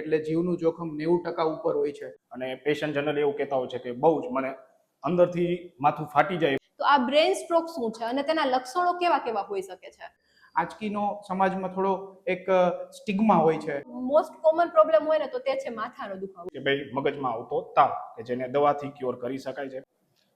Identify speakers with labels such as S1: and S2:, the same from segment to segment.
S1: એટલે જીવનું જોખમ નેવું ટકા ઉપર હોય છે.
S2: અને પેશન્ટ જનરલી એવું કહેતા હોય છે કે બહુ જ મને અંદરથી માથું ફાટી જાય.
S3: તો આ બ્રેન સ્ટ્રોક શું છે અને તેના લક્ષણો કેવા કેવા હોઈ શકે છે?
S1: આજકીનો સમાજમાં થોડો એક સ્ટિગ્મા હોય છે.
S3: મોસ્ટ કોમન પ્રોબ્લેમ હોય ને તો તે છે માથાનો દુખાવો.
S2: કે ભાઈ મગજમાં આવતો તાવ કે જેને દવાથી ક્યોર કરી શકાય છે.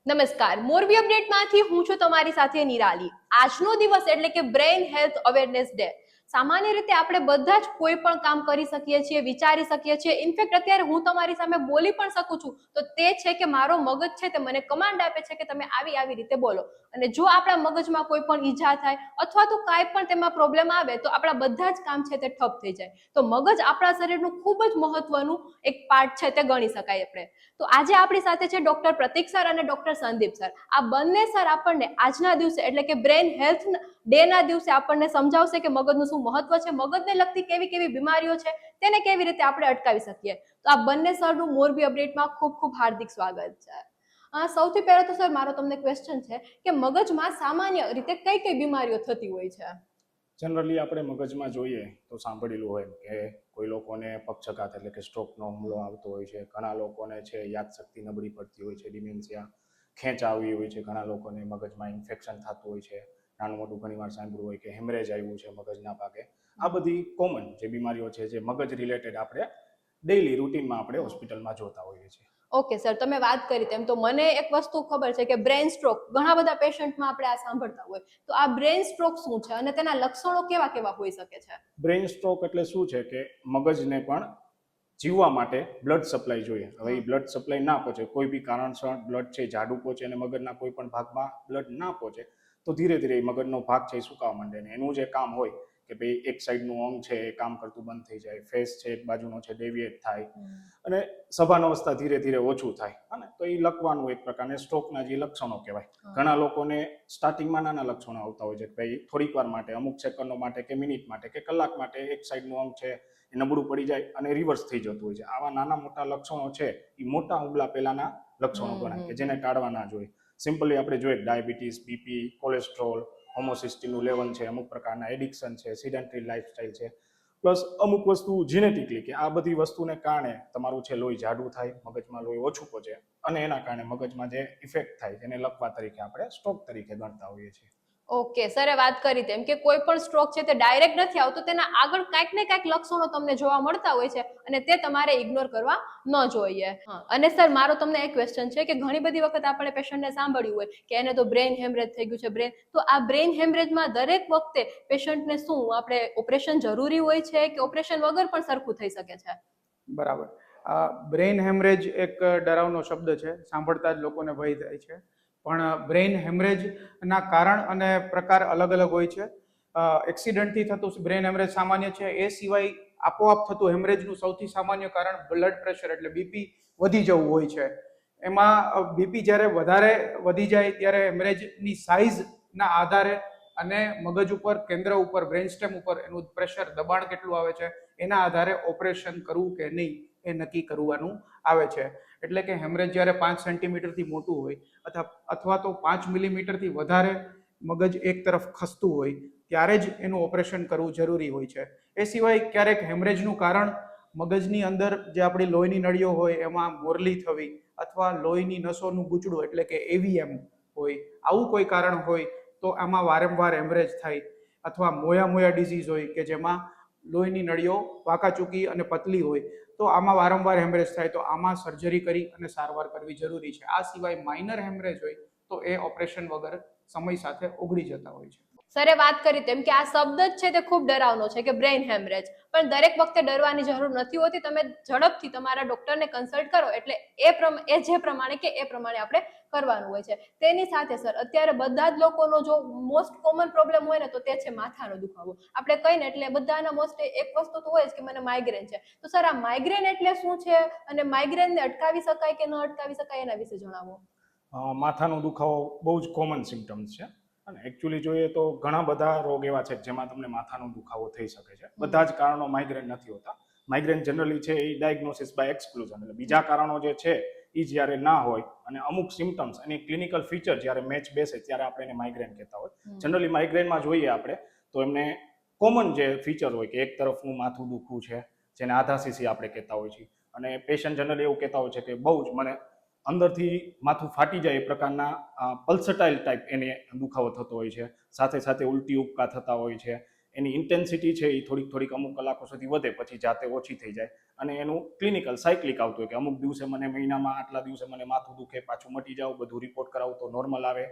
S3: નમસ્કાર મોરબી અપડેટમાંથી હું છું તમારી સાથે નિરાલી. આજનો દિવસ એટલે કે બ્રેઇન હેલ્થ અવેરનેસ ડે સામાન્ય રીતે આપણે બધા જ કોઈ પણ કામ કરી શકીએ છીએ, વિચારી શકીએ છીએ. ઇનફેક્ટ અત્યારે હું તમારી સામે બોલી પણ શકું છું. તો તે છે કે મારો મગજ છે તે મને કમાન્ડ આપે છે કે તમે આવી આવી રીતે બોલો. અને જો આપણા મગજમાં કોઈ પણ ઈજા થાય અથવા તો કાંઈ પણ તેમાં પ્રોબ્લેમ આવે તો આપણા બધા જ કામ છે તે ઠપ થઈ જાય. તો મગજ આપણા શરીરનું ખૂબ જ મહત્વનું એક પાર્ટ છે તે ગણી શકાય આપણે. તો આજે આપણી સાથે છે ડોક્ટર પ્રતિક સર અને ડોક્ટર સંદીપ સર. આ બંને સર આપણને આજના દિવસે એટલે કે બ્રેન હેલ્થ ડે ના દિવસે આપણને સમજાવશે કે મગજનું શું મહત્વ છે, મગજને લગતી કેવી કેવી બીમારીઓ છે, તેને કેવી રીતે આપણે અટકાવી શકીએ. તો આ બંને સરનું મોરબી અપડેટમાં ખૂબ ખૂબ હાર્દિક સ્વાગત છે. સૌથી પહેલા તો સર મારો તમને ક્વેશ્ચન છે કે મગજમાં સામાન્ય રીતે કઈ કઈ બીમારીઓ થતી હોય છે?
S2: જનરલી આપણે મગજમાં જોઈએ તો સાંભળેલું હોય કે કોઈ લોકોને પક્ષઘાત એટલે કે સ્ટ્રોકનો હુમલો આવતો હોય છે, ઘણા લોકોને છે યાદશક્તિ નબળી પડતી હોય છે ડિમેન્શિયા ખેંચ આવી હોય છે, ઘણા લોકોને મગજમાં ઇન્ફેક્શન થતું હોય છે. નાનું મોટું ઘણીવાર સાંભળ્યું હોય કે હેમરેજ આવ્યું છે મગજના ભાગે. આ બધી કોમન જે બીમારીઓ છે જે મગજ રિલેટેડ આપણે ડેઈલી રૂટીનમાં આપણે હોસ્પિટલમાં જોતા હોઈએ છીએ.
S3: ઓકે સર તમે વાત કરી તેમ તો મને એક વસ્તુ ખબર છે કે બ્રેન સ્ટ્રોક ઘણા બધા પેશન્ટમાં આપણે આ સાંભળતા હોય. તો આ બ્રેન સ્ટ્રોક શું છે અને તેના લક્ષણો કેવા કેવા હોઈ શકે છે?
S2: બ્રેઇન સ્ટ્રોક એટલે શું છે કે મગજને પણ જીવવા માટે બ્લડ સપ્લાય જોઈએ. હવે એ બ્લડ સપ્લાય ના પહોંચે કોઈ બી કારણસર બ્લડ છે જાડું પહોંચે અને મગજના કોઈ પણ ભાગમાં બ્લડ ના પહોંચે તો ધીરે ધીરે એ મગજનો ભાગ છે એ સુકાવા માંડે ને એનું જે કામ હોય કે ભાઈ એક સાઈડનું અંગ છે એ કામ કરતું બંધ થઈ જાય ફેસ છે એક બાજુનો છે ડેવિએટ થાય અને સભાન અવસ્થા ધીરે ધીરે ઓછું થાય. અને તો એ લખવાનું એક પ્રકારને સ્ટ્રોકના જે લક્ષણો કહેવાય. ઘણા લોકોને સ્ટાર્ટિંગમાં નાના લક્ષણો આવતા હોય છે કે ભાઈ થોડીક વાર માટે અમુક સેકન્ડો માટે કે મિનિટ માટે કે કલાક માટે એક સાઈડનું અંગ છે એ નબળું પડી જાય અને રિવર્સ થઈ જતું હોય છે. આવા નાના મોટા લક્ષણો છે એ મોટા હુમલા પહેલાના લક્ષણો ગણાય કે જેને ટાળવા ના જોઈએ. સિમ્પલી આપણે જોઈએ ડાયાબિટીસ બીપી કોલેસ્ટ્રોલ હોમોસિસ્ટીનું લેવલ છે, અમુક પ્રકારના એડિક્શન છે સિડેન્ટરી લાઇફસ્ટાઇલ છે. પ્લસ અમુક વસ્તુ જીનેટિકલી કે આ બધી વસ્તુને કારણે તમારું છે લોહી જાડું થાય, મગજમાં લોહી ઓછું પહોંચે અને એના કારણે મગજમાં જે ઇફેક્ટ થાય એને લખવા તરીકે આપણે સ્ટ્રોક તરીકે ગણતા હોઈએ છીએ.
S3: ઓકે સરે વાત કરી તેમ કે કોઈ પણ સ્ટ્રોક છે તે ડાયરેક્ટ નથી આવતો તેના આગળ કાંઈક ને કાંઈક લક્ષણો તમને જોવા મળતા હોય છે અને તે તમારે ઇગ્નોર કરવા ન જોઈએ. હા, અને સર મારો તમને એક ક્વેશ્ચન છે કે ઘણી બધી વખત આપણે પેશન્ટને સાંભળ્યું હોય કે એને તો બ્રેઇન હેમરેજ થઈ ગયું છે બ્રેન તો આ બ્રેન હેમરેજમાં દરેક વખતે પેશન્ટને શું આપણે ઓપરેશન જરૂરી હોય છે કે ઓપરેશન વગર પણ સરખું થઈ શકે છે?
S1: બરાબર. આ બ્રેઇન હેમરેજ એક ડરાવનો શબ્દ છે સાંભળતા જ લોકોને ભય થાય છે. પણ બ્રેઇન હેમરેજના કારણ અને પ્રકાર અલગ અલગ હોય છે. એક્સિડન્ટથી થતું બ્રેઇન હેમરેજ સામાન્ય છે. એ સિવાય આપોઆપ થતું હેમરેજનું સૌથી સામાન્ય કારણ બ્લડ પ્રેશર એટલે બીપી વધી જવું હોય છે. એમાં બીપી જ્યારે વધારે વધી જાય ત્યારે હેમરેજની સાઇઝના આધારે અને મગજ ઉપર, કેન્દ્ર ઉપર બ્રેન સ્ટેમ ઉપર એનું પ્રેશર દબાણ કેટલું આવે છે, એના આધારે ઓપરેશન કરવું કે નહીં એ નક્કી કરવાનું આવે છે. એટલે કે હેમરેજ જ્યારે પાંચ સેન્ટીમીટરથી મોટું હોય, અથવા અથવા તો પાંચ મિલીમીટરથી વધારે મગજ એક તરફ ખસતું હોય, ત્યારે જ એનું ઓપરેશન કરવું જરૂરી હોય છે. એ સિવાય ક્યારેક હેમરેજનું કારણ મગજની અંદર જે આપણી લોહીની નળીઓ હોય, એમાં મોરલી થવી અથવા લોહીની નસોનું ગૂંચડું એટલે કે એવીએમ હોય, આવું કોઈ કારણ હોય, તો આમાં વારંવાર હેમરેજ થાય અથવા મોયા મોયા ડિઝીઝ હોય કે જેમાં લોહીની નળીઓ વાંકાચૂકી અને પતલી હોય તો આમાં વારંવાર હેમરેજ થાય તો આમાં સર્જરી કરી અને સારવાર કરવી જરૂરી છે. આ સિવાય માઇનર હેમરેજ હોય તો એ ઓપરેશન વગર સમય સાથે ઓગળી જતા હોય છે.
S3: સરે વાત કરી તેમ કે આ શબ્દ જ છે તે ખૂબ ડરાવનો છે કે બ્રેઇન હેમરેજ. પણ દરેક વખતે ડરવાની જરૂર નથી હોતી. તમે ઝડપથી તમારા ડોક્ટરને કન્સલ્ટ કરો એટલે એ એ જે પ્રમાણે કે એ પ્રમાણે આપણે કરવાનું હોય છે. તેની સાથે સર, અત્યારે બધા જ લોકોનો જો મોસ્ટ કોમન પ્રોબ્લેમ હોય ને તો તે છે માથાનો દુખાવો. આપણે કહીને એટલે બધાના મોસ્ટ એક વસ્તુ તો હોય જ કે મને માઇગ્રેન છે. તો સર, આ માઇગ્રેન એટલે શું છે? અને માઇગ્રેનને અટકાવી શકાય કે ન અટકાવી શકાય એના વિશે જણાવો.
S2: માથાનો દુખાવો બહુ જ કોમન સિમ્ટમ્સ છે. અને એકચ્યુઅલી જોઈએ તો ઘણા બધા રોગ એવા છે જેમાં તમને માથાનો દુખાવો થઈ શકે છે. બધા જ કારણો માઇગ્રેન નથી હોતા. માઇગ્રેન જનરલી છે એ ડાયગ્નોસિસ બાય એક્સક્લુઝન એટલે બીજા કારણો જે છે એ જ્યારે ના હોય અને અમુક સિમ્ટમ્સ અને ક્લિનિકલ ફીચર જ્યારે મેચ બેસે ત્યારે આપણે એને માઇગ્રેન કહેતા હોય. જનરલી માઇગ્રેનમાં જોઈએ આપણે તો એમને કોમન જે ફીચર હોય કે એક તરફનું માથું દુખવું છે જેને આધા સીસી આપણે કહેતા હોઈએ છીએ. અને પેશન્ટ જનરલી એવું કહેતા હોય છે કે બહુ જ મને અંદરથી માથું ફાટી જાય એ પ્રકારના પલ્સટાઇલ ટાઈપ એને દુખાવો થતો હોય છે. સાથે સાથે ઉલટી ઉપકા થતા હોય છે. એની ઇન્ટેન્સિટી છે એ થોડીક થોડીક અમુક કલાકો સુધી વધે, પછી જાતે ઓછી થઈ જાય. અને એનું ક્લિનિકલ સાયકલિક આવતું હોય કે અમુક દિવસે મને મહિનામાં, આટલા દિવસે મને માથું દુખે, પાછું મટી જાવ બધું રિપોર્ટ કરાવું તો નોર્મલ આવે.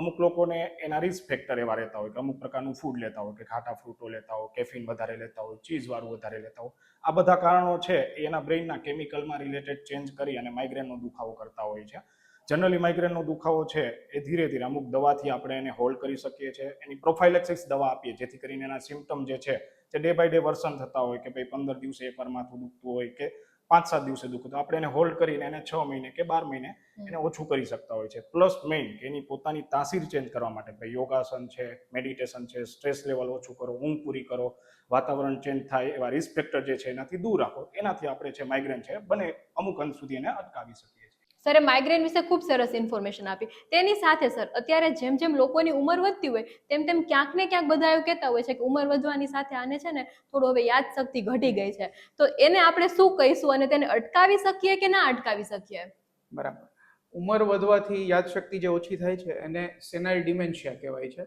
S2: અમુક લોકોને એના રિસ્ક ફેક્ટર એવા રહેતા હોય કે અમુક પ્રકારનું ફૂડ લેતા હોય કે ખાટા ફ્રૂટો લેતા હોય કેફીન વધારે લેતા હોય ચીઝવાળું વધારે લેતા હોય. આ બધા કારણો છે એના બ્રેઇનના કેમિકલમાં રિલેટેડ ચેન્જ કરી અને માઇગ્રેનનો દુખાવો કરતા હોય છે. જનરલી માઇગ્રેનનો દુખાવો છે, એ ધીરે ધીરે અમુક દવાથી આપણે એને હોલ્ડ કરી શકીએ છીએ. એની પ્રોફાઇલેક્સિસ દવા આપીએ, જેથી કરીને એના સિમ્ટમ જે છે, તે ડે બાય ડે વર્સન થતા હોય કે ભાઈ પંદર દિવસે એકવાર માથું દુખતું હોય કે પાંચ સાત દિવસે દુખતું આપણે એને હોલ્ડ કરીને એને છ મહિને કે બાર મહિને એને ઓછું કરી શકતા હોય છે. પ્લસ મેઇન કે એની પોતાની તાસીર ચેન્જ કરવા માટે ભાઈ યોગાસન છે મેડિટેશન છે સ્ટ્રેસ લેવલ ઓછું કરો ઊંઘ પૂરી કરો વાતાવરણ ચેન્જ થાય એવા રિસ્ક ફેક્ટર જે છે એનાથી દૂર રાખો. એનાથી આપણે છે માઇગ્રેન છે બને અમુક અંશ સુધી એને અટકાવી શકીએ.
S3: સરે માઇગ્રેન વિશે ખૂબ સરસ ઇન્ફોર્મેશન આપી. તેની સાથે સર, અત્યારે જેમ જેમ લોકોની ઉંમર વધતી હોય, તેમ તેમ ક્યાંક ને ક્યાંક બધા એવું કહેતા હોય છે કે ઉંમર વધવાની સાથે આને છે ને થોડું હવે યાદશક્તિ ઘટી ગઈ છે. તો એને આપણે શું કહીશું અને તેને અટકાવી શકીએ કે ના અટકાવી શકીએ?
S1: બરાબર. ઉંમર વધવાથી યાદશક્તિ જે ઓછી થાય છે, એને સેનાઇલ ડિમેન્શિયા કહેવાય છે.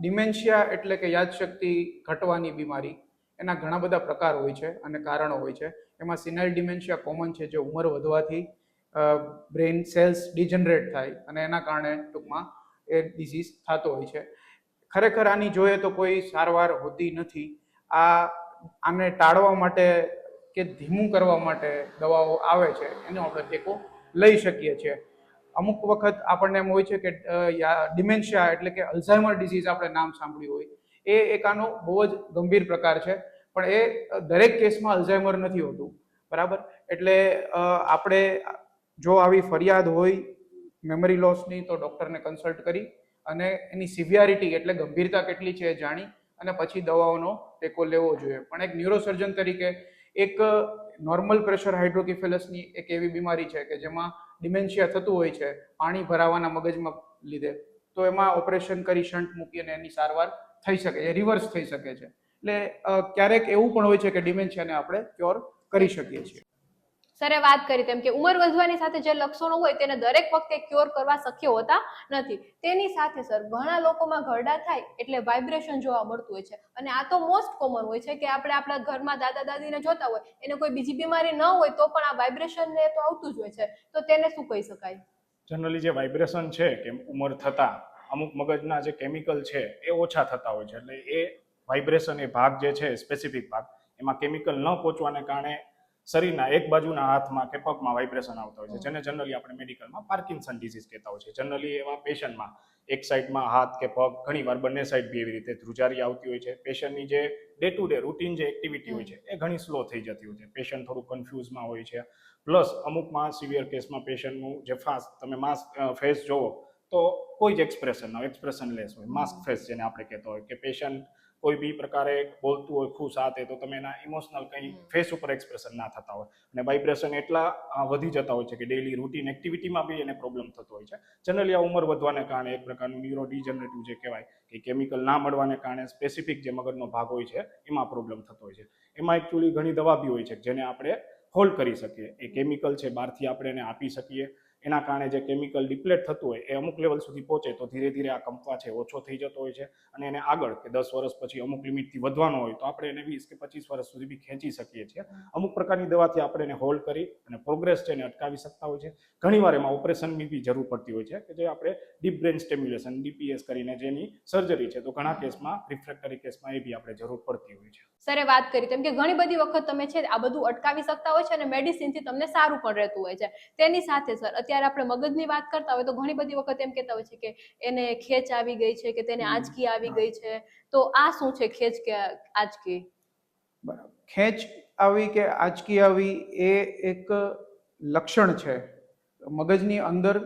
S1: ડિમેન્શિયા એટલે કે યાદશક્તિ ઘટવાની બીમારી, એના ઘણા બધા પ્રકાર હોય છે અને કારણો હોય છે. એમાં સિનાઇલ ડિમેન્શિયા કોમન છે, જે ઉંમર વધવાથી બ્રેઇન સેલ્સ ડિજનરેટ થાય અને એના કારણે ટૂંકમાં એ ડિસીઝ થતો હોય છે. ખરેખર આની જોઈએ તો કોઈ સારવાર હોતી નથી. આ, આને ટાળવા માટે કે ધીમું કરવા માટે દવાઓ આવે છે, એનો આપણે ટેકો લઈ શકીએ છીએ. અમુક વખત આપણને એમ હોય છે કે ડિમેન્શિયા એટલે કે અલ્ઝાઇમર ડિસીઝ આપણે નામ સાંભળ્યું હોય. એ એક આનો બહુ જ ગંભીર પ્રકાર છે, પણ એ દરેક કેસમાં અલ્ઝાઇમર નથી હોતું. બરાબર? એટલે આપણે જો આવી ફરિયાદ હોય મેમરી લોસની તો ડૉક્ટરને કન્સલ્ટ કરી અને એની સિવિયારિટી એટલે ગંભીરતા કેટલી છે એ જાણી અને પછી દવાઓનો ટેકો લેવો જોઈએ. પણ એક ન્યુરોસર્જન તરીકે એક નોર્મલ પ્રેશર હાઇડ્રોકિફેલસની એક એવી બીમારી છે કે જેમાં ડિમેન્શિયા થતું હોય છે, પાણી ભરાવાના મગજમાં લીધે, તો એમાં ઓપરેશન કરી શન્ટ મૂકીને એની સારવાર થઈ શકે છે રિવર્સ થઈ શકે છે. એટલે ક્યારેક એવું પણ હોય છે કે ડિમેન્શિયાને આપણે ક્યોર કરી શકીએ છીએ.
S3: સરે વાત કરી તેમ કે ઉંમર વધવાની સાથે જે લક્ષણો હોય તેને દરેક વખતે ક્યોર કરવા શક્ય હોતા નથી. તેની સાથે સર, ઘણા લોકોમાં ઘરડા થાય એટલે વાઇબ્રેશન જોવા મળતું હોય છે. અને આ તો મોસ્ટ કોમન હોય છે કે આપણે આપણા ઘરમાં દાદા દાદીને જોતા હોય, એને કોઈ બીજી બીમારી ન હોય તો પણ આ વાઇબ્રેશન ને તો આવતું જ હોય છે. તો તેને શું કહી શકાય?
S2: જનરલી જે વાઇબ્રેશન છે કે ઉંમર થતાં, અમુક મગજના જે કેમિકલ છે એ ઓછા થતા હોય છે. એટલે એ વાઇબ્રેશન એ ભાગ જે છે સ્પેસિફિક ભાગ, એમાં કેમિકલ ન પહોંચવાને કારણે શરીરના એક બાજુના હાથમાં કે પગમાં વાઇબ્રેશન આવતા હોય છે. જેને જનરલી આપણે મેડિકલમાં પાર્કિન્સન ડિઝીઝ કહેતા હોય છે. જનરલી એવા પેશન્ટમાં એક સાઈડમાં હાથ કે પગ ઘણીવાર બંને સાઈડ બી એવી રીતે ધ્રુજારી આવતી હોય છે. પેશન્ટની જે ડે ટુ ડે રૂટીન જે એક્ટિવિટી હોય છે, એ ઘણી સ્લો થઈ જતી હોય છે. પેશન્ટ થોડું કન્ફ્યુઝમાં હોય છે. પ્લસ અમુકમાં સિવિયર કેસમાં પેશન્ટનું જે ફાસ્ટ તમે માસ્ક ફેસ જોવો, તો કોઈ જ એક્સપ્રેશન ના એક્સપ્રેશન લેસ હોય. માસ્ક ફેસ જેને આપણે કહેતો હોય કે પેશન્ટ કોઈ બી પ્રકારે બોલતું હોય ખુશ આ તે તમે એના ઇમોશનલ કંઈ ફેસ ઉપર એક્સપ્રેશન ના થતા હોય. અને વાઇબ્રેશન એટલા વધી જતા હોય છે કે ડેઈલી રૂટીન એક્ટિવિટીમાં બી એને પ્રોબ્લેમ થતો હોય છે. જનરલી આ ઉંમર વધવાને કારણે એક પ્રકારનું ન્યુરો ડિજનરેટિવ જે કહેવાય કે કેમિકલ ના મળવાને કારણે સ્પેસિફિક જે મગજનો ભાગ હોય છે એમાં પ્રોબ્લેમ થતો હોય છે. એમાં એકચ્યુઅલી ઘણી દવા બી હોય છે જેને આપણે હોલ્ડ કરી શકીએ. એ કેમિકલ છે બહારથી આપણે એને આપી શકીએ. એના કારણે જે કેમિકલ ડિપ્લેટ થતું હોય એ અમુક લેવલ સુધી પહોંચે તો ધીરે ધીરે આ કંપવા છે, ઓછો થઈ જતો હોય છે અને એને આગળ કે દસ વર્ષ પછી અમુક લિમિટથી વધવાનો હોય તો આપણે એને વીસ કે પચીસ વર્ષ સુધી બી ખેંચી શકીએ છીએ. અમુક પ્રકારની દવાથી આપણે એને હોલ્ડ કરી અને પ્રોગ્રેસ છે એને અટકાવી શકતા હોય છે. ઘણીવાર એમાં ઓપરેશનની બી જરૂર પડતી હોય છે કે જે આપણે ડીપ બ્રેન સ્ટેમ્યુલેશન ડીપીએસ કરીને જેની સર્જરી છે તો ઘણા કેસમાં રિફ્રેક્ટરી કેસમાં એ બી આપણે જરૂર પડતી હોય છે.
S3: સરે વાત કરી. તેમ કે ઘણી બધી વખત તમે છે આ બધું અટકાવી શકતા હોય છે અને મેડિસિનથી તમને સારું પણ રહેતું હોય છે. તેની સાથે સર અત્યારે આપણે મગજની વાત કરતા હોય તો ઘણી બધી વખત એમ કહેતા હોય છે કે એને ખેંચ આવી ગઈ છે કે તેને. આંચકી આવી ગઈ છે. તો આ શું છે ખેંચ કે આંચકી?
S1: બરાબર. ખેંચ આવી કે આંચકી આવી એ એક લક્ષણ છે. મગજની અંદર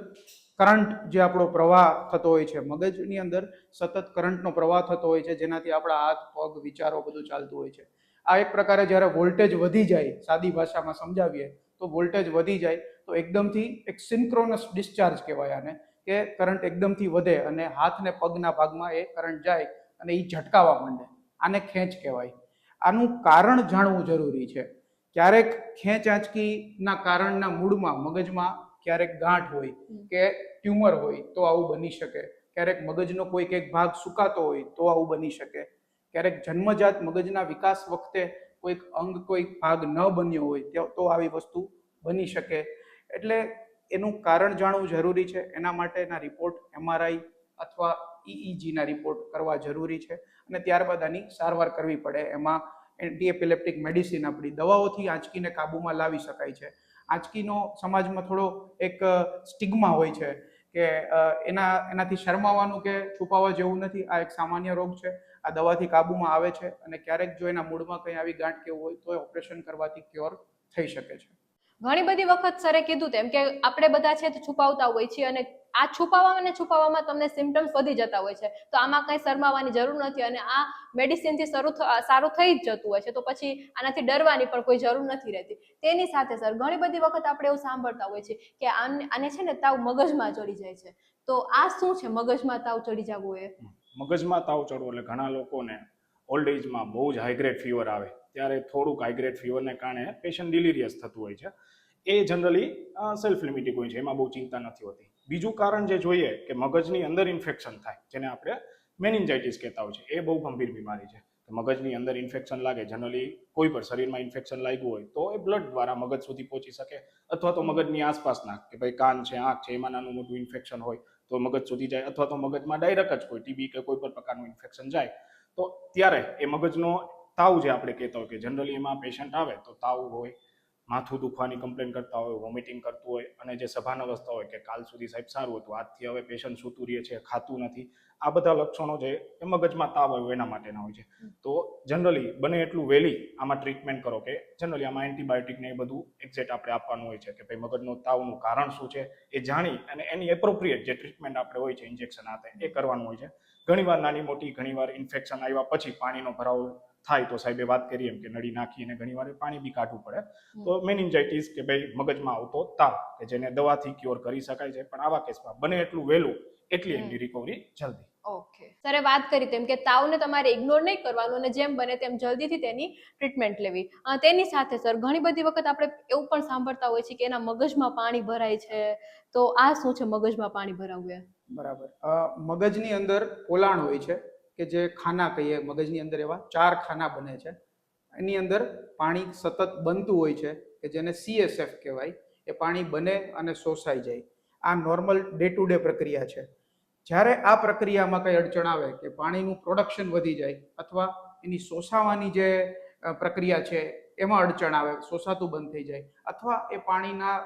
S1: કરંટ જે આપણો પ્રવાહ થતો હોય છે મગજની અંદર સતત કરંટનો પ્રવાહ થતો હોય છે જેનાથી આપણા હાથ પગ વિચારો બધું ચાલતું હોય છે. આ એક પ્રકારે જ્યારે વોલ્ટેજ વધી જાય સાદી ભાષામાં સમજાવીએ તો વોલ્ટેજ વધી જાય તો એકદમથી એક સિન્ક્રોનસ ડિસ્ચાર્જ કહેવાય આને કે કરંટ એકદમથી વધે અને હાથ ને પગના ભાગમાં એ કરંટ જાય અને એ ઝટકાવા માંડે. આને ખેંચ કહેવાય. આનું કારણ જાણવું જરૂરી છે. ક્યારેક ખેંચ આંચકીના કારણના મૂળમાં મગજમાં ક્યારેક ગાંઠ હોય કે ટ્યુમર હોય તો આવું બની શકે. ક્યારેક મગજનો કોઈક એક ભાગ સુકાતો હોય તો આવું બની શકે. ક્યારેક જન્મજાત મગજના વિકાસ વખતે કોઈક અંગ, કોઈક ભાગ ન બન્યો હોય તો- આવી વસ્તુ બની શકે. એટલે એનું કારણ જાણવું જરૂરી છે. એના માટેના રિપોર્ટ એમઆરઆઈ અથવા ઇઈજીના રિપોર્ટ કરવા જરૂરી છે. અને ત્યારબાદ આની સારવાર કરવી પડે. એમાં એન્ટી એપિલેપ્ટિક મેડિસિન આપણી દવાઓથી આંચકીને કાબૂમાં લાવી શકાય છે. આંચકીનો સમાજમાં થોડો એક સ્ટિગ્મા હોય છે કે એના, એનાથી શરમાવાનું કે છુપાવવા જેવું નથી. આ એક સામાન્ય રોગ છે. આ દવાથી કાબૂમાં આવે છે અને ક્યારેક જો એના મૂળમાં કંઈ આવી ગાંઠ કેવું હોય તો ઓપરેશન કરવાથી ક્યોર થઈ શકે છે.
S3: ઘણી બધી વખત સરે કીધું તેમ કે આપણે બધા છે છુપાવતા હોય છીએ અને આ છુપાવવા અને છુપાવવામાં તમને સિમ્ટમ્સ વધી જતા હોય છે. તો આમાં કંઈ શરમાવાની જરૂર નથી અને આ મેડિસિનથી શરૂ સારું થઈ જ જતું હોય છે. તો પછી આનાથી ડરવાની પણ કોઈ જરૂર નથી રહેતી. તેની સાથે સર ઘણી બધી વખત આપણે એવું સાંભળતા હોય છે કે આને આને છે ને તાવ મગજમાં ચડી જાય છે. તો આ શું છે મગજમાં તાવ ચડી જવું એ?
S2: મગજમાં તાવ ચડવો એટલે ઘણા લોકોને ઓલ્ડ એજમાં બહુ જ હાઈગ્રેડ ફીવર આવે. ત્યારે થોડુંક હાઈગ્રેડ ફીવરને કારણે પેશન્ટ ડિલિરિયસ થતું હોય છે. એ જનરલી સેલ્ફ લિમિટિંગ હોય છે. એમાં બહુ ચિંતા નથી હોતી. બીજું કારણ જે જોઈએ કે મગજની અંદર ઇન્ફેક્શન થાય, જેને આપણે મેનિન્જાઇટિસ કહેતા હોય છે. એ બહુ ગંભીર બીમારી છે. મગજની અંદર ઇન્ફેક્શન લાગે જનરલી કોઈ પણ શરીરમાં ઇન્ફેક્શન લાગ્યું હોય તો એ બ્લડ દ્વારા મગજ સુધી પહોંચી શકે. અથવા તો મગજની આસપાસના, કે ભાઈ કાન છે, આંખ છે, એમાં નાનું મોટું ઇન્ફેક્શન હોય તો મગજ સુધી જાય. અથવા તો મગજમાં ડાયરેક્ટ જ કોઈ ટીબી કે કોઈ પણ પ્રકારનું ઇન્ફેક્શન જાય, તો ત્યારે એ મગજનો તાવ જે આપણે કહેતા હોય કે જનરલી એમાં પેશન્ટ આવે તો તાવ હોય, માથું દુખવાની કમ્પ્લેન કરતા હોય વોમિટિંગ કરતું હોય અને જે સભાન અવસ્થા હોય કે કાલ સુધી સાહેબ સારું હતું, આજથી હવે પેશન્ટ સૂતું રહે છે, ખાતું નથી આ બધા લક્ષણો છે એ મગજમાં તાવ આવ્યો એના માટેના હોય છે. તો જનરલી બને એટલું વહેલી આમાં ટ્રીટમેન્ટ કરો કે જનરલી આમાં એન્ટીબાયોટિક ને એ બધું એક્ઝેક્ટ આપણે આપવાનું હોય છે કે ભાઈ મગજનો તાવનું કારણ શું છે એ જાણી અને એની એપ્રોપ્રિએટ જે ટ્રીટમેન્ટ આપણે હોય છે ઇન્જેક્શન હાથે એ કરવાનું હોય છે. ઘણીવાર નાની મોટી ઘણીવાર ઇન્ફેક્શન આવ્યા પછી પાણીનો ભરાવો થાય તો સાહેબે વાત કરી એમ કે નળી નાખી અને ઘણીવાર પાણી બી કાઢવું પડે. તો મેનિન્જાઇટિસ કે ભાઈ મગજમાં આવતો તાવ કે જેને દવાથી ક્યોર કરી શકાય છે. પણ આવા કેસમાં બને એટલું વહેલું એટલી એમની રિકવરી જલ્દી.
S3: ઓકે સરે વાત કરી તેમ કે તાવને તમારે ઇગ્નોર નહીં કરવાનું અને જેમ બને તેમ જલ્દીથી તેની ટ્રીટમેન્ટ લેવી. તેની સાથે સર ઘણી બધી વખત આપણે એવું પણ સાંભળતા હોય છે કે એના મગજમાં પાણી ભરાય છે. તો આ શું છે મગજમાં પાણી ભરાવવું એ
S1: બરાબર. મગજની અંદર પોલાણ હોય છે કે જે ખાના કહીએ મગજની અંદર એવા ચાર ખાના બને છે. એની અંદર પાણી સતત બનતું હોય છે કે જેને સીએસએફ કહેવાય. એ પાણી બને અને શોષાઈ જાય. આ નોર્મલ ડે ટુ ડે પ્રક્રિયા છે. જ્યારે આ પ્રક્રિયામાં કંઈ અડચણ આવે કે પાણીનું પ્રોડક્શન વધી જાય અથવા એની શોષાવાની જે પ્રક્રિયા છે એમાં અડચણ આવે, શોષાતું બંધ થઈ જાય અથવા એ પાણીના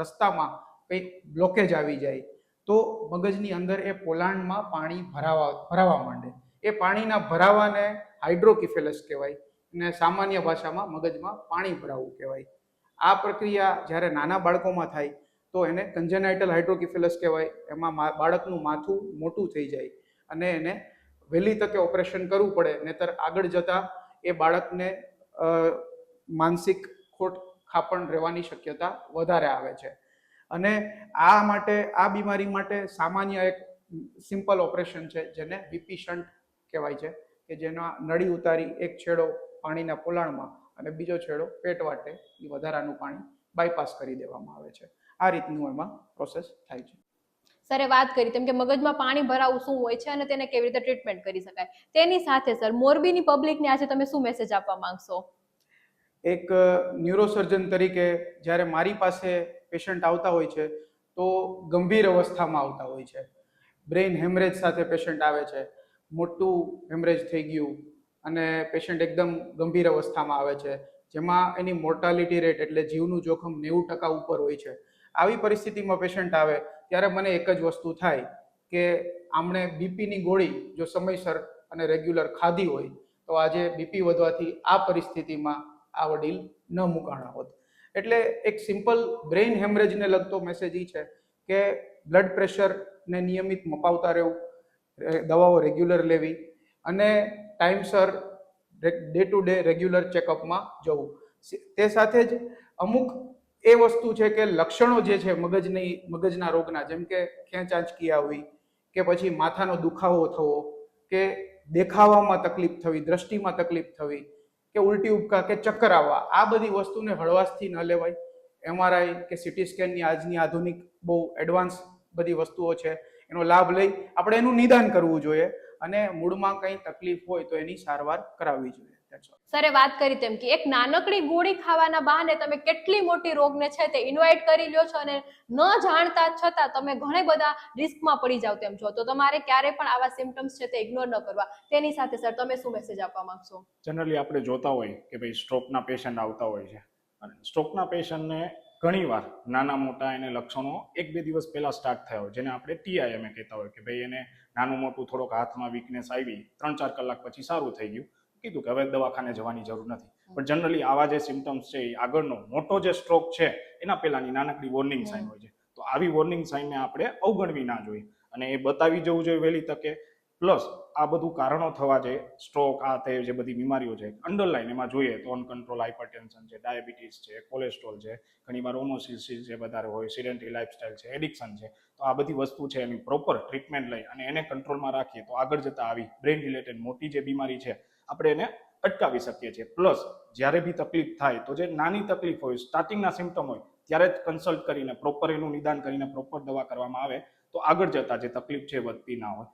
S1: રસ્તામાં કંઈક બ્લોકેજ આવી જાય, તો મગજની અંદર એ પોલાણમાં પાણી ભરાવા ભરાવા માંડે. એ પાણીના ભરાવાને હાઇડ્રોકિફેલસ કહેવાય અને સામાન્ય ભાષામાં મગજમાં પાણી ભરાવવું કહેવાય. આ પ્રક્રિયા જ્યારે નાના બાળકોમાં થાય તો એને કન્જેનાઇટલ હાઇડ્રોકિફિલસ કહેવાય. એમાં બાળકનું માથું મોટું થઈ જાય અને એને વહેલી તકે ઓપરેશન કરવું પડે, નહીતર આગળ જતાં એ બાળકને માનસિક ખોટ ખાપણ રહેવાની શક્યતા વધારે આવે છે. અને આ માટે, આ બીમારી માટે સામાન્ય એક સિમ્પલ ઓપરેશન છે, જેને બીપી શન્ટ કહેવાય છે, કે જેમાં નળી ઉતારી એક છેડો પાણીના પોલાણમાં અને બીજો છેડો પેટ વાટે, એ વધારાનું પાણી બાયપાસ કરી દેવામાં આવે છે. આ રીતનું એમાં પ્રોસેસ થાય છે.
S3: સરે વાત કરી તેમ કે મગજમાં પાણી ભરાવું શું હોય છે અને તેને કેવી રીતે ટ્રીટમેન્ટ કરી શકાય. તેની સાથે સર મોરબીની પબ્લિકને આજે તમે શું મેસેજ આપવા માંગશો?
S1: એક ન્યુરોસર્જન તરીકે જ્યારે મારી પાસે પેશન્ટ આવતા હોય છે તો ગંભીર અવસ્થામાં આવતા હોય છે. બ્રેઇન હેમરેજ સાથે પેશન્ટ આવે છે. મોટું હેમરેજ થઈ ગયું અને પેશન્ટ એકદમ ગંભીર અવસ્થામાં આવે છે. જેમાં એની મોર્ટાલિટી રેટ એટલે જીવનું જોખમ નેવું ટકા ઉપર હોય છે. આવી પરિસ્થિતિમાં પેશન્ટ આવે, ત્યારે મને એક જ વસ્તુ થાય કે આમણે બીપીની ગોળી જો સમયસર અને રેગ્યુલર ખાધી હોય, તો આજે બીપી વધવાથી આ પરિસ્થિતિમાં આ વડીલ ન મુકાણા હોત. એટલે એક સિમ્પલ બ્રેઇન હેમરેજને લગતો મેસેજ એ છે કે બ્લડ પ્રેશરને નિયમિત મપાવતા રહેવું દવાઓ રેગ્યુલર લેવી અને ટાઈમસર ડે ટુ ડે રેગ્યુલર ચેકઅપમાં જવું. તે સાથે જ અમુક એ વસ્તુ છે કે લક્ષણો જે છે મગજની, મગજના રોગના, જેમ કે ખેંચાંચકી આવી, કે પછી માથાનો દુખાવો થવો, કે દેખાવામાં તકલીફ થવી, દ્રષ્ટિમાં તકલીફ થવી, કે ઉલટી ઉપકા, કે ચક્કર આવવા, આ બધી વસ્તુને હળવાશથી ન લેવાય એમઆરઆઈ કે સિટી સ્કેનની આજની આધુનિક બહુ એડવાન્સ બધી વસ્તુઓ છે, એનો લાભ લઈ આપણે એનું નિદાન કરવું જોઈએ અને મૂળમાં કંઈ તકલીફ હોય તો એની સારવાર કરાવવી જોઈએ.
S3: સરે વાત કરી તેમ કે એક નાનકડી ગોળી ખાવાના બહાને તમે કેટલી મોટી રોગને છે તે ઇન્વાઇટ કરી લ્યો છો અને ન જાણતા છતાં તમે ઘણા બધા રિસ્કમાં પડી જાવ તેમ છો. તો તમારે ક્યારે પણ આવા સિમ્ટમ્સ છે તે ઇગ્નોર ન કરવા. તેની સાથે સર તમે શું મેસેજ આપવા માંગશો?
S2: જનરલી આપણે જોતા હોય કે ભાઈ સ્ટ્રોકના પેશન્ટ આવતા હોય છે. અને સ્ટ્રોકના પેશન્ટને ઘણીવાર નાના મોટા એને લક્ષણો એક બે દિવસ પહેલા સ્ટાર્ટ થયા હોય. જેને આપણે ટીઆઈએમએ કહેતા હોય કે ભાઈ એને નાનું મોટું થોડોક હાથમાં વીકનેસ આવી ત્રણ ચાર કલાક પછી સારું થઈ ગયું. કીધું કે હવે દવાખાને જવાની જરૂર નથી. પણ જનરલી આવા જે સિમ્ટમ્સ છે એ આગળનો મોટો જે સ્ટ્રોક છે, એના પહેલાની નાનકડી વોર્નિંગ સાઇન હોય છે. તો આવી વોર્નિંગ સાઇનને આપણે અવગણવી ના જોઈએ. અને એ બતાવી જવું જોઈએ વહેલી તકે. પ્લસ આ બધું કારણો થવા છે સ્ટ્રોક આ તે જે બધી બીમારીઓ છે અંડરલાઈન એમાં જોઈએ તો અનકન્ટ્રોલ હાઇપરટેન્શન છે ડાયાબિટીસ છે કોલેસ્ટ્રોલ છે ઘણીવાર ઓમોસિસિસ જે વધારે હોય સિડેન્ટરી લાઇફસ્ટાઇલ છે એડિક્શન છે. તો આ બધી વસ્તુ છે એની પ્રોપર ટ્રીટમેન્ટ લઈ અને એને કંટ્રોલમાં રાખીએ તો આગળ જતા આવી બ્રેન રિલેટેડ મોટી જે બીમારી છે આપણે એને અટકાવી શકીએ છીએ. પ્લસ જ્યારે બી તકલીફ થાય, તો જે નાની તકલીફ હોય સ્ટાર્ટિંગના સિમ્ટમ હોય, ત્યારે જ કન્સલ્ટ કરીને પ્રોપર એનું નિદાન કરીને પ્રોપર દવા કરવામાં આવે, તો આગળ જતા જે તકલીફ છે વધતી ના હોય.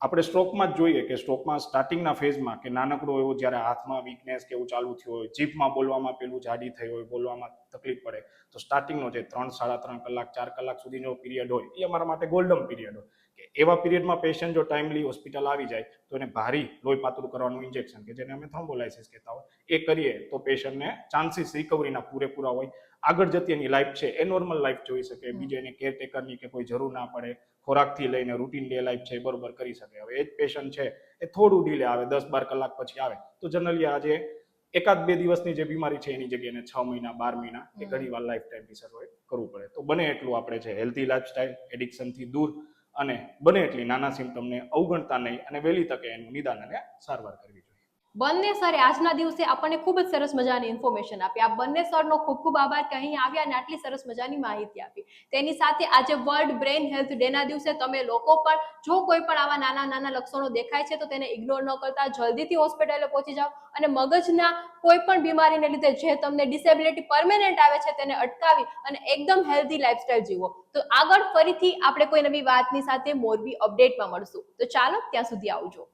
S2: આપણે સ્ટ્રોકમાં જ જોઈએ કે સ્ટ્રોકમાં સ્ટાર્ટિંગના ફેઝમાં કે નાનકડો એવો જ્યારે હાથમાં વીકનેસ કે એવું ચાલુ થયું હોય, જીભમાં બોલવામાં પેલું જાડી થઈ હોય, બોલવામાં તકલીફ પડે, તો સ્ટાર્ટિંગનો જે ત્રણ, સાડા ત્રણ કલાક, ચાર કલાક સુધીનો પીરિયડ હોય, એ અમારા માટે ગોલ્ડન પીરિયડ હોય. કે એવા પીરિયડમાં પેશન્ટ જો ટાઈમલી હોસ્પિટલ આવી જાય, તો એને ભારી લોહી પાતળું કરવાનું ઇન્જેક્શન કે જેને અમે થ્રોમ્બોલાઇસિસ કહેતા હોય, એ કરીએ તો પેશન્ટને ચાન્સીસ રિકવરીના પૂરેપૂરા હોય. આગળ જતી એની લાઈફ છે, એ નોર્મલ લાઈફ જોઈ શકે, બીજે એને કેરટેકરની કે કોઈ જરૂર ના પડે ખોરાકથી લઈને રૂટીન ડે લાઈફ છે એ બરોબર કરી શકે. હવે એ જ પેશન્ટ છે એ થોડું ડીલે આવે દસ બાર કલાક પછી આવે. તો જનરલી આજે એકાદ બે દિવસની જે બીમારી છે એની જગ્યાએ છ મહિના બાર મહિના
S3: એ.
S2: ઘણી વાર લાઈફ ટાઈમ સર્વે કરવું પડે. તો બને એટલું આપણે છે હેલ્ધી લાઈફસ્ટાઈલ એડિક્શનથી દૂર અને બને એટલી નાના સિમ્ટમને અવગણતા નહીં અને વહેલી તકે એનું નિદાન અને સારવાર કરવી
S3: બંને સરે આજના દિવસે આપણને ખૂબ જ સરસ મજાની ઇન્ફોર્મેશન આપી. આ બંને સરનો ખૂબ ખૂબ આભાર કે અહીં આવ્યા અને આટલી સરસ મજાની માહિતી આપી. તેની સાથે આજે વર્લ્ડ બ્રેઇન હેલ્થ ડે ના દિવસે તમે લોકો પણ, જો કોઈ પણ આવા નાના નાના લક્ષણો દેખાય છે તો તેને ઇગ્નોર ન કરતા. જલ્દીથી હોસ્પિટલે પહોંચી જાઓ અને મગજના કોઈ પણ બીમારીને લીધે જે તમને ડિસેબિલિટી પરમેનન્ટ આવે છે તેને અટકાવી અને એકદમ હેલ્ધી લાઈફસ્ટાઈલ જીવો. તો આગળ ફરીથી આપણે કોઈ નવી વાતની સાથે મોરબી અપડેટમાં મળશું. તો ચાલો ત્યાં સુધી આવજો.